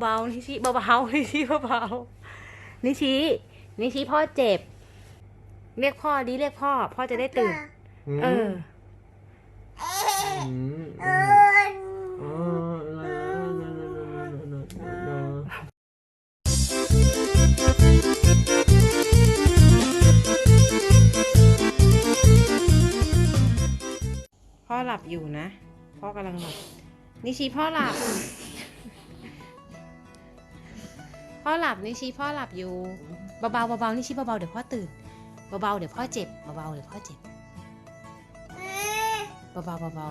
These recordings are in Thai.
เบาๆนิชิเบาๆนิชิเบาๆนิชินิชิพ่อเจ็บ เรียกพ่อดิเรียกพ่อ พ่อจะได้ตื่น เอออืมอ๋ออะไรนะพ่อหลับอยู่นะ พ่อกำลังหลับนิชิพ่อหลับ พ่อหลับนิชิพ่อหลับอยู่เบาๆเบาๆนิชิเบาๆเดี๋ยวพ่อตื่นเบาๆเดี๋ยวพ่อเจ็บเบาๆเดี๋ยวพ่อเจ็บเบาๆเบา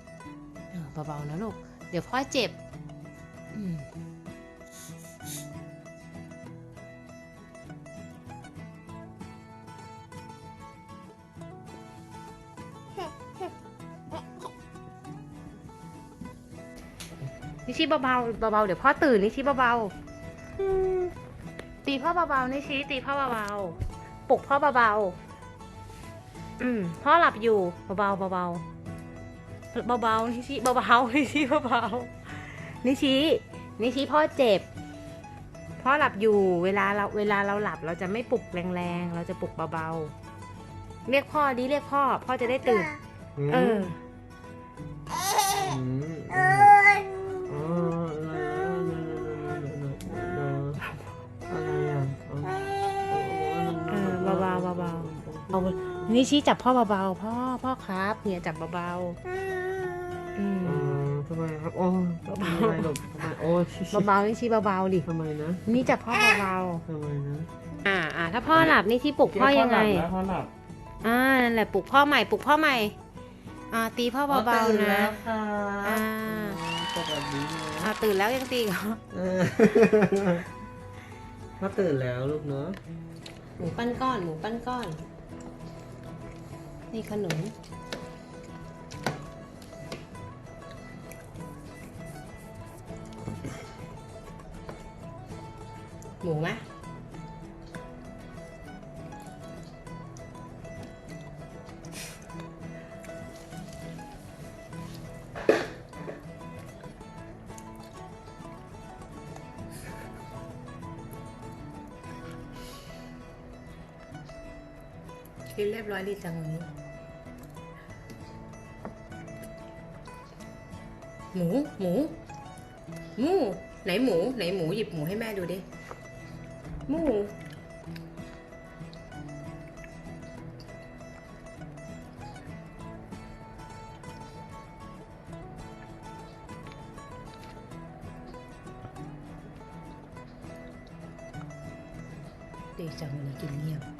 ๆเออเบาๆนะลูกเดี๋ยวพ่อเจ็บอืมนิชิเบาๆเบาๆเดี๋ยวพ่อตื่นนิชิเบาๆ ตีพ่อเบาๆนิชิตีพ่อเบาๆปลุกพ่อเบาๆอืมพ่อหลับอยู่เบาๆเบาๆเบาๆนิชิเบาๆนิชิเบาๆนิชินิชิพ่อเจ็บพ่อหลับอยู่เวลาเราเวลาเราหลับเราจะไม่ปลุกแรงๆเราจะปลุกเบาๆเรียกพ่อดิเรียกพ่อ พ่อจะได้ตื่น เออ อืม ๆเอานิชิจับพ่อเบาๆ พ่อพ่อครับ เนี่ยจับเบาๆอืมอ๋อทำไมครับโอ้ทำไมหลบทำไมโอ้ชิชิเบาๆนิชิเบาๆดิทำไมนะนี่จับพ่อเบาทำไมนะๆอ่าอ่าถ้าพ่อหลับนิชิปลุกพ่อยังไง พ่อหลับอ่านั่นแหละปลุกพ่อใหม่ปลุกพ่อใหม่ อ่าตีพ่อเบาๆนะอ่าสวัสดีนะอ่าตื่นแล้วยังตีอีกเหรอเออพ่อตื่นแล้วลูกเนาะหมูปั้นก้อนหมูปั้นก้อน นี่ขนม หมูไหม กินเรียบร้อยดีจังวันนี้ หมู หมู หมู ไหนหมู ไหนหมูหยิบหมูให้แม่ดูดิ หมู ดีจังวันนี้กินเงียบ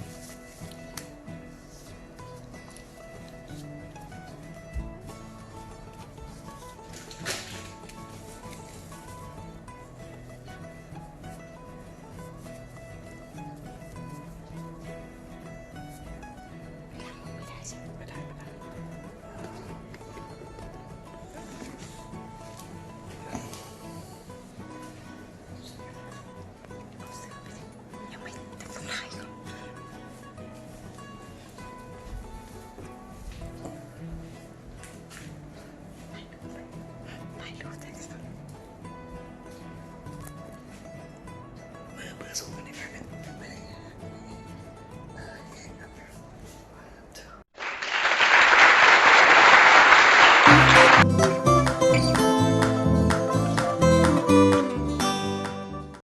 ไ